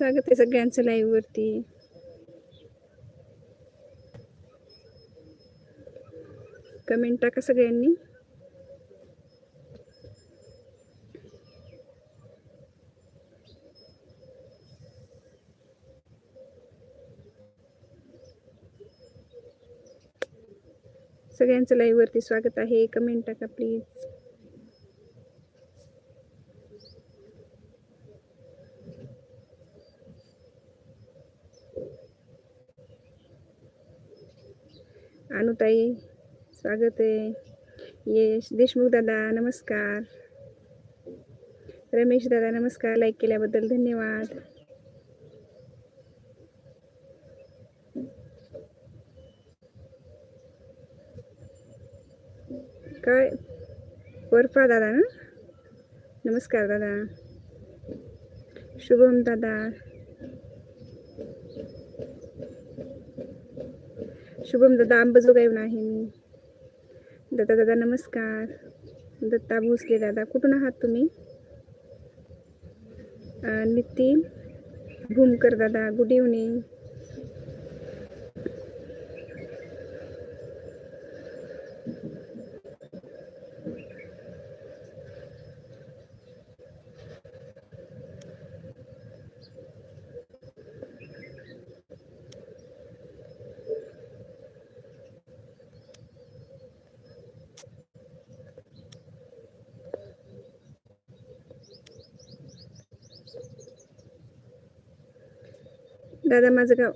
स्वागत आहे सगळ्यांचं लाईव्ह वरती. कमेंट टाका सगळ्यांनी. सगळ्यांचं लाईव्ह वरती स्वागत आहे. कमेंट टाका प्लीज ताई. स्वागत आहे. यश देशमुख दादा नमस्कार. रमेश दादा नमस्कार. लाईक केल्याबद्दल धन्यवाद. काय? वर्फा दादा ना? नमस्कार दादा. शुभम दादा. शुभम दादा अंबाजोगाईहून आहे मी. दादा दादा नमस्कार. दत्ता भोसले दादा कुठून आहात तुम्ही? नितीन भूमकर दादा गुड इव्हनिंग दादा माझं गाव.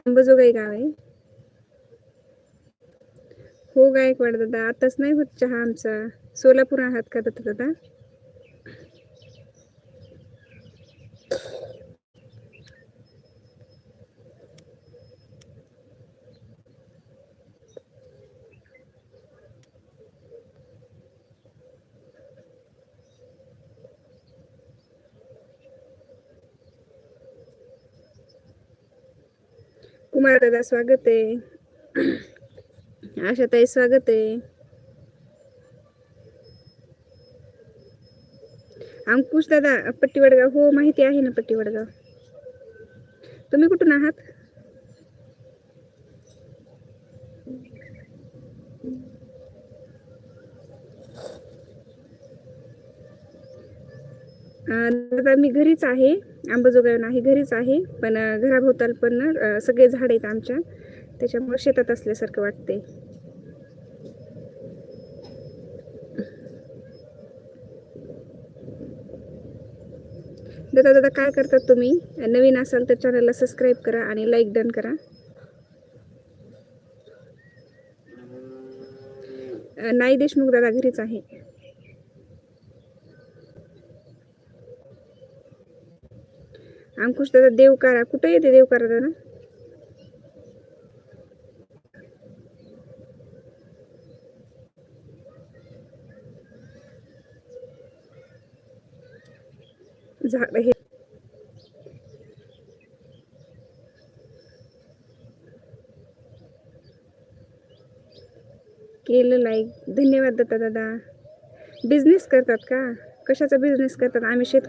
अंबाजोगाई गाव आहे. हो गायकवाड दादा आताच नाही होत चहा आमचा. सोलापूर आहात का दत्त दादा? कुमार दादा स्वागत आहे. आशाताई स्वागत आहे. अंकुश दादा पट्टी वडगाव हो माहिती आहे ना पट्टी वडगाव तुम्ही कुठून आहात? दादा मी घरीच आहे. अंबाजोगाईहून आहे घरीच आहे. पण घराभोवताल पण ना, सगळे झाड आहेत आमच्या. त्याच्यामुळे शेतात असल्यासारखं वाटते दादा दादा काय करतात तुम्ही? नवीन असाल तर चॅनलला सबस्क्राईब करा आणि लाईक डन करा. नाही देशमुख दादा घरीच आहे. अंकुश दादा देवकारा कुठे येते देवकारा दादा? झाड हे केलं लाईक धन्यवाद दत्ता दादा. बिझनेस करतात का? कशाचा बिझनेस करतात? आम्ही शेत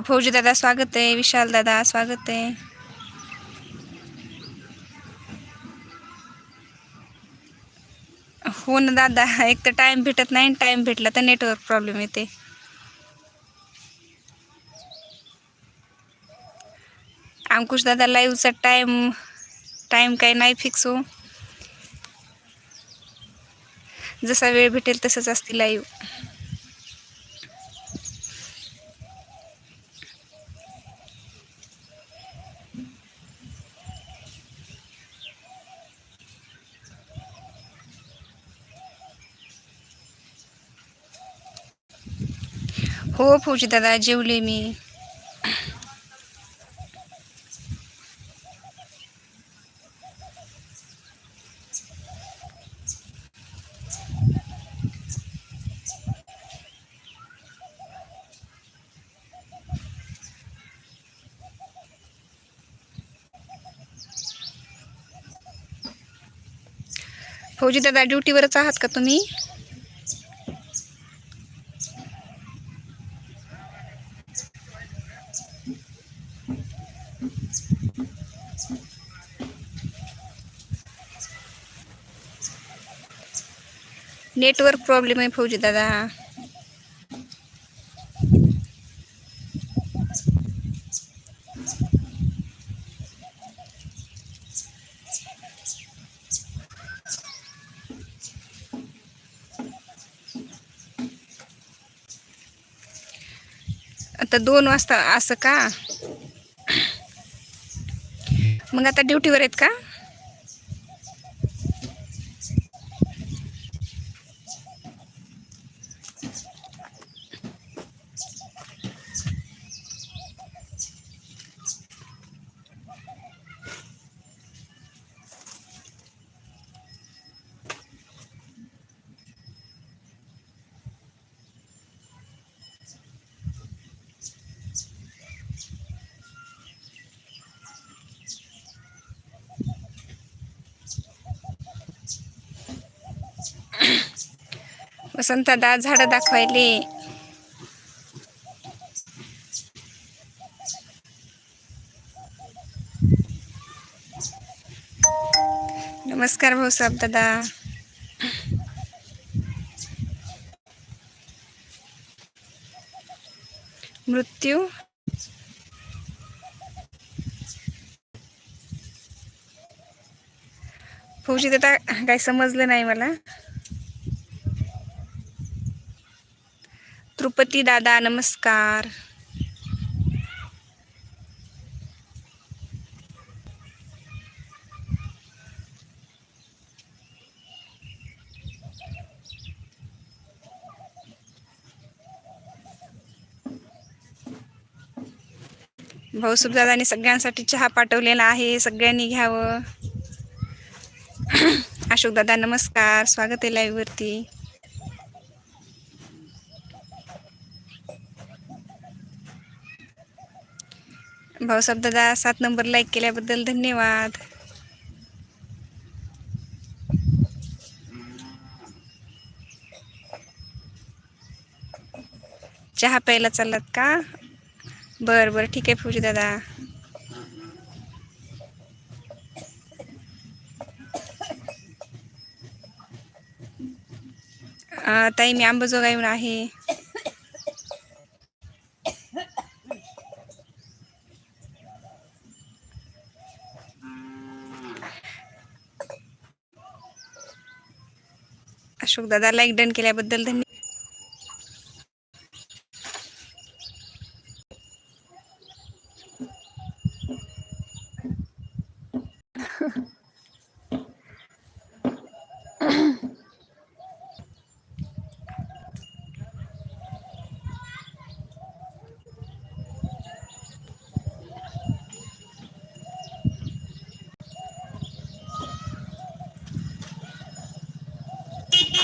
फौजी दादा स्वागत आहे. विशाल दादा स्वागत आहे. हो ना दादा एक तर टाइम भेटत नाही टाइम भेटला तर नेटवर्क प्रॉब्लेम येते. अंकुश दादा लाईव्हचा टाइम टाइम काही नाही फिक्स हो. जसा वेळ भेटेल तसंच असते लाईव्ह हो फौजी दादा जेवले मी. फौजी दादा ड्युटीवरच आहात का तुम्ही? नेटवर्क प्रॉब्लेम आहे फौजी दादा. आता दोन वाजता असं का? मग आता ड्युटीवर आहेत का? वसंत झाडं दाखवायले. नमस्कार भाऊसाहेब दादा. मृत्यू. फौजी दादा काही समजलं नाही मला. गणपती दादा नमस्कार. भाऊ दादानी सगळ्यांसाठी चहा पाठवलेला आहे सगळ्यांनी घ्यावं. अशोक दादा नमस्कार. स्वागत आहे लाईव्हवरती भाऊसाहेब दादा सात नंबर लाईक केल्याबद्दल धन्यवाद. चहा प्यायला चाललात का? बर बर ठीक आहे फौजी दादा. ताई मी आंबाजोगाईहून आहे. अशोक दादा लाईक डन केल्याबद्दल धन्यवाद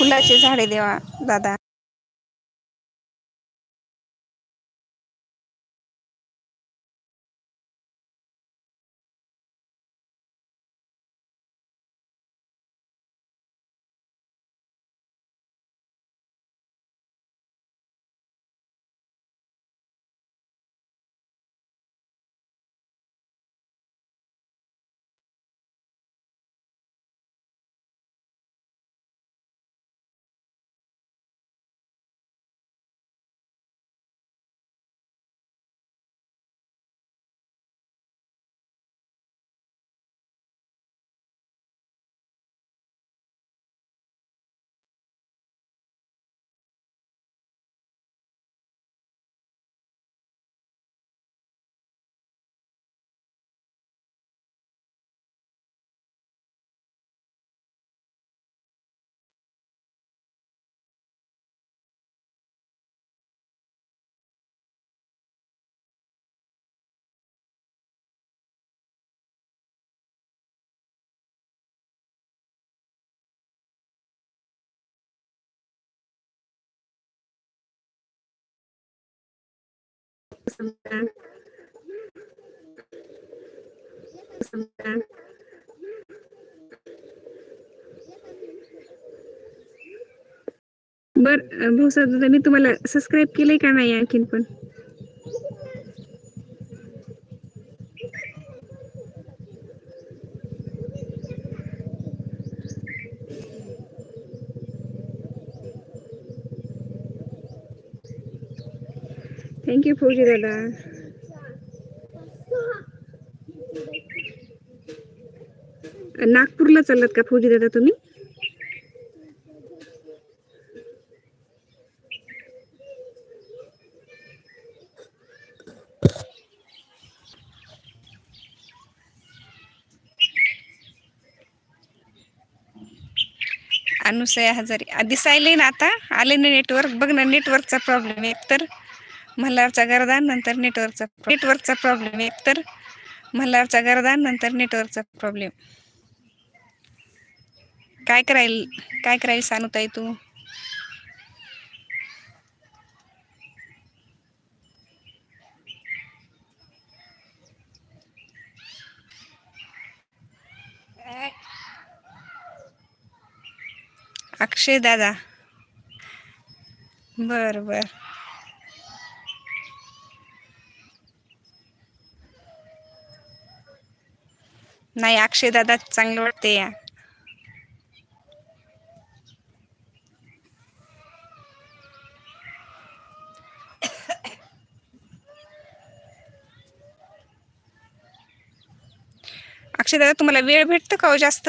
फुलाचे झाडे देवा दादा बर भाऊसाहेब दादा मी तुम्हाला सबस्क्राईब केलंय का नाही आणखीन पण? की फौजी दादा नागपूरला चाललात का फौजी दादा तुम्ही? अनुसया हजारी. आ, दिसायले ना आता? आले ना नेटवर्क बघ ना नेटवर्कचा प्रॉब्लेम आहे. तर मल्हारचा गरदान नंतर नेटवर्कचा नेटवर्कचा प्रॉब्लेम एक तर मल्हारचा गरदान नंतर नेटवर्कचा प्रॉब्लेम काय करायल काय करायल सांगताय तू? अक्षय दादा. बर बर. नाही अक्षय दादा चांगलं वाटते या अक्षय दादा तुम्हाला वेळ भेटतो का हो जास्त?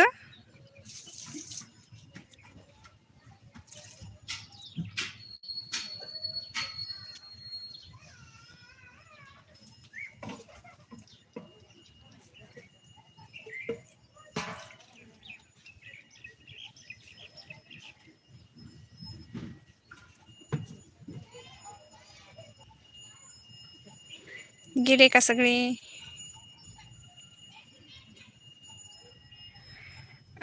गेले का सगळे?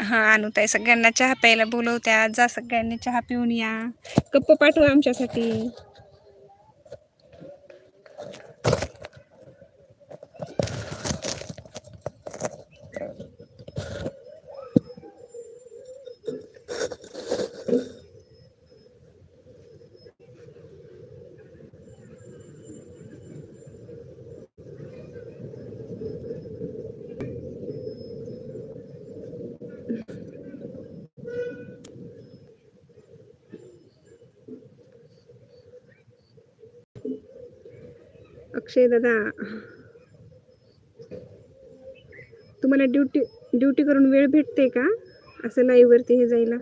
हा आणूताई सगळ्यांना चहा प्यायला बोलवत्या. जा सगळ्यांनी चहा पिऊन या. कप्प पाठवा आमच्यासाठी. अक्षय दादा. तुम्हाला ड्युटी ड्युटी करून वेळ भेटते का? असं लाईव्ह वरती हे जायला.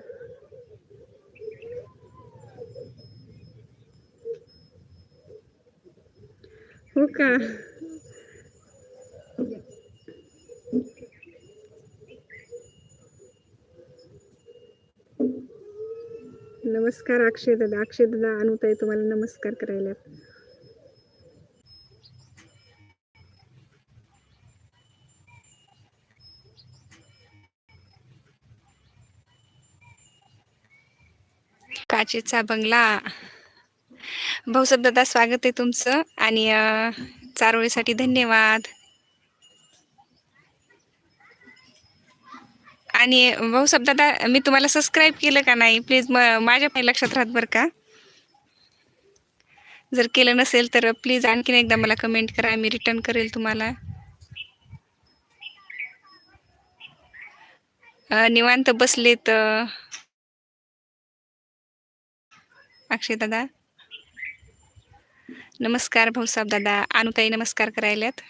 हो का? नमस्कार अक्षय दादा. अक्षय दादा अनुताई तुम्हाला नमस्कार करायला. काचेचा बंगला. भाऊसाहेब दादा स्वागत आहे तुमचं आणि चारोळीसाठी धन्यवाद. आणि भाऊसाहेब दादा मी तुम्हाला सबस्क्राईब केलं का नाही? प्लीज म माझ्या पण लक्षात राहत बरं का? जर केलं नसेल तर प्लीज आणखीन एकदा मला कमेंट करा मी रिटर्न करेल तुम्हाला. निवांत बसलेत अक्षय दादा. नमस्कार भाऊसाहेब दादा. अनुताई नमस्कार करायल्यात.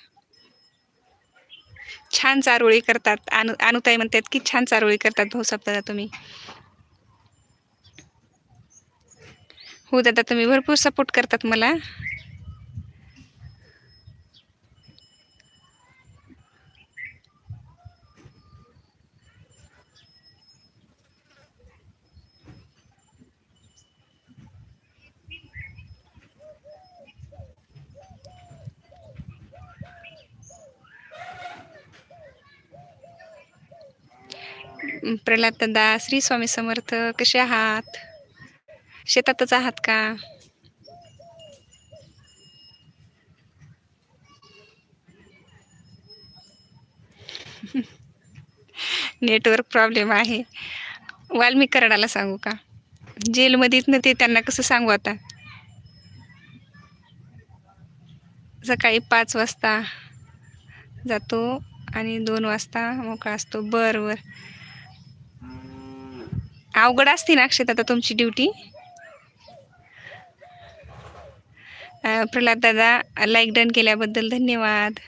छान चारोळी करतात. अनु अनुताई म्हणतात की छान चारोळी करतात भाऊसाहेब दादा तुम्ही. हो दादा तुम्ही भरपूर सपोर्ट करतात मला. प्रल्हाद दादा श्री स्वामी समर्थ कसे आहात? शेतातच आहात का? नेटवर्क प्रॉब्लेम आहे. वाल्मिक कराडाला सांगू का? जेलमध्येच ना ते त्यांना कसं सांगू आता? सकाळी पाच वाजता जातो आणि दोन वाजता मोकळा असतो बरं बरं. अवघड असते ना अक्षत आता तुमची ड्युटी प्रल्हाद दादा लाईक डन केल्याबद्दल धन्यवाद.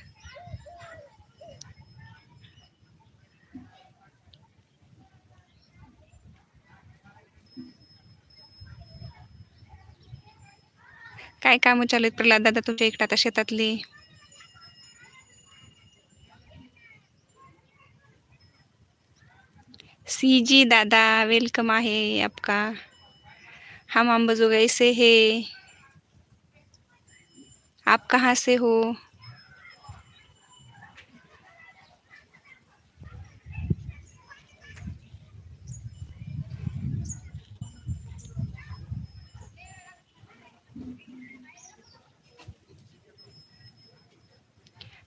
काय कामं चालू आहेत प्रल्हाद दादा तुमच्या इकडे आता शेतातली? सी जी दादा वेलकम आहे आपका. हम अंबाजोगाई से है. आप कहाँ से हो?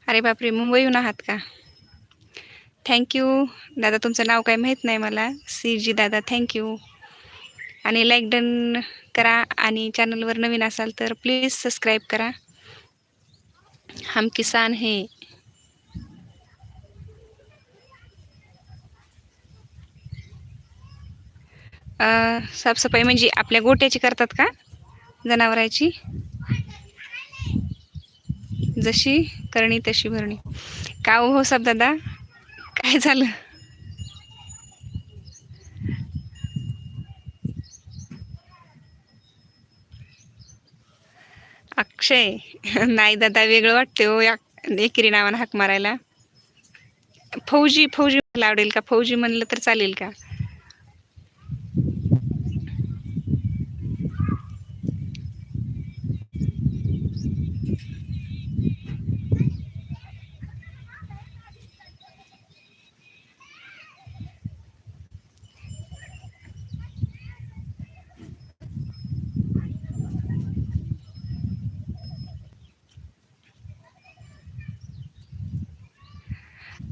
अरे बापरे मुंबईहून आहात का? थँक्यू दादा तुमचं नाव काय माहीत नाही मला. सी जी दादा थँक्यू आणि लाईक डन करा आणि चॅनलवर नवीन असाल तर प्लीज सबस्क्राईब करा. हम किसान हे. साफसफाई म्हणजे आपल्या गोट्याची करतात का? जनावराची? जशी करणी तशी भरणी. का हो, हो साहेब दादा? काय झालं? अक्षय नाही दादा वेगळं वाटते हो या एकेरी नावानं हाक मारायला. फौजी फौजी मला आवडेल का? फौजी म्हणलं तर चालेल का?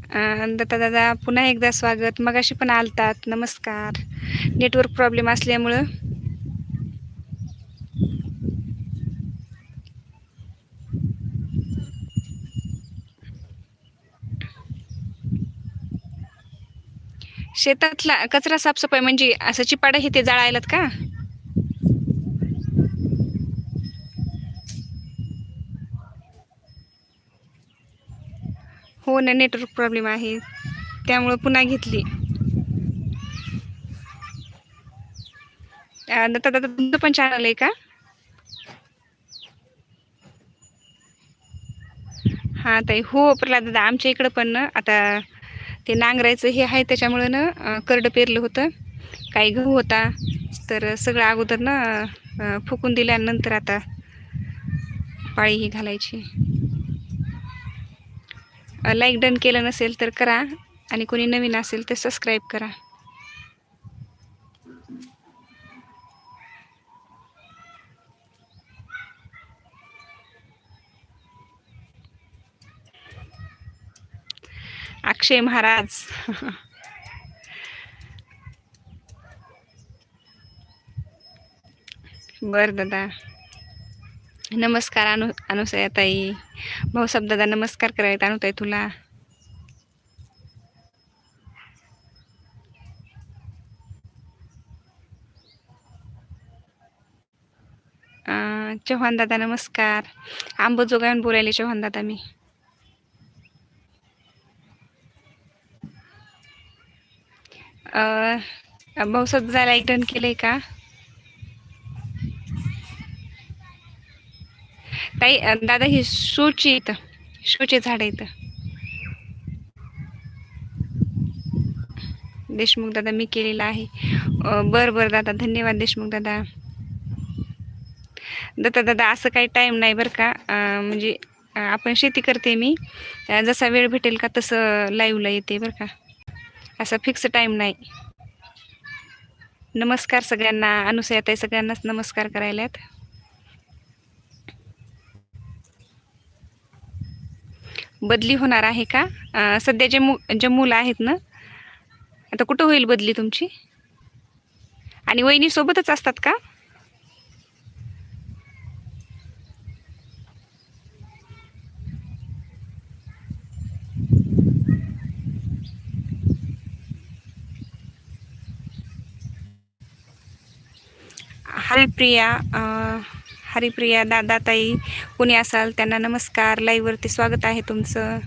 दत्ता दादा पुन्हा एकदा स्वागत. मगाशी पण आलतात. नमस्कार. नेटवर्क प्रॉब्लेम असल्यामुळं. शेतातला कचरा साफसफाई म्हणजे असं चिपाडा हे ते जाळायलात का? हो नेटवर्क प्रॉब्लेम आहे त्यामुळं पुन्हा घेतली. दत्ता दादा तुमचं पण चॅनल आहे का? हां ताई. हो प्रल्हाद दादा आमच्या इकडं पण ना आता ते नांगरायचं हे आहे त्याच्यामुळं ना करडं पेरलं होतं. काही गहू होता तर सगळं अगोदर ना फुकून दिल्यानंतर आता पाळी ही घालायची. लाईक डन केलं नसेल तर करा. आणि कोणी नवीन असेल तर सबस्क्राईब करा. अक्षय महाराज. बर दादा. नमस्कार अनु अनुसयाताई. भाऊसाहेब दादा नमस्कार करायत अनुताई तुला. चव्हाण दादा नमस्कार. आंबोजोगायून बोलायले चव्हाण दादा मी. अं, भाऊसाहेब दादा एक डन केलंय का? ताई दादा ही शोची इथं शोचे झाड इथं. देशमुख दादा मी केलेला आहे. बर बरं बरं दादा धन्यवाद देशमुख दादा. दत्ता दादा असं काही टाईम नाही बरं का. म्हणजे आपण शेती करते मी. जसा वेळ भेटेल का तसं लाईव्हला येते बरं का. असा फिक्स टाईम नाही. नमस्कार सगळ्यांना अनुसयाताई सगळ्यांनाच नमस्कार करायलात बदली होणार आहे का? सध्या जे मु जे मुलं आहेत ना आता कुठं होईल बदली तुमची? आणि वहिनी सोबतच असतात का? हरिप्रिया प्रिया हरिप्रिया दादा ताई कोणी असाल त्यांना नमस्कार. लाईव्हवरती स्वागत आहे तुमचं.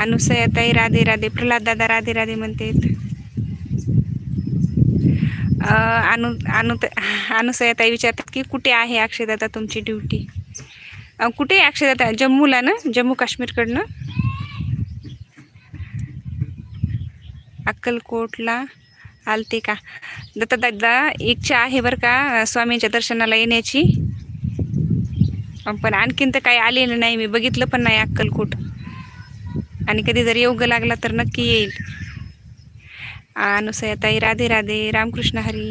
अनुसयाताई राधे राधे प्रल्हाद दादा राधे राधे म्हणते अनु अनु अनुसयाताई विचारतात की कुठे आहे अक्षयदादा तुमची ड्युटी? कुठे आहे अक्षयदादा? जम्मूला ना? जम्मू काश्मीरकडनं? अक्कलकोटला? आलते का? दत्ता दादा इच्छा आहे बरं का स्वामींच्या दर्शनाला येण्याची? पण आणखीन तर काही आलेलं नाही. मी बघितलं पण नाही अक्कलकोट. आणि कधी जर योग लागला तर नक्की येईल. अनुसया ताई राधे राधे रामकृष्ण हरी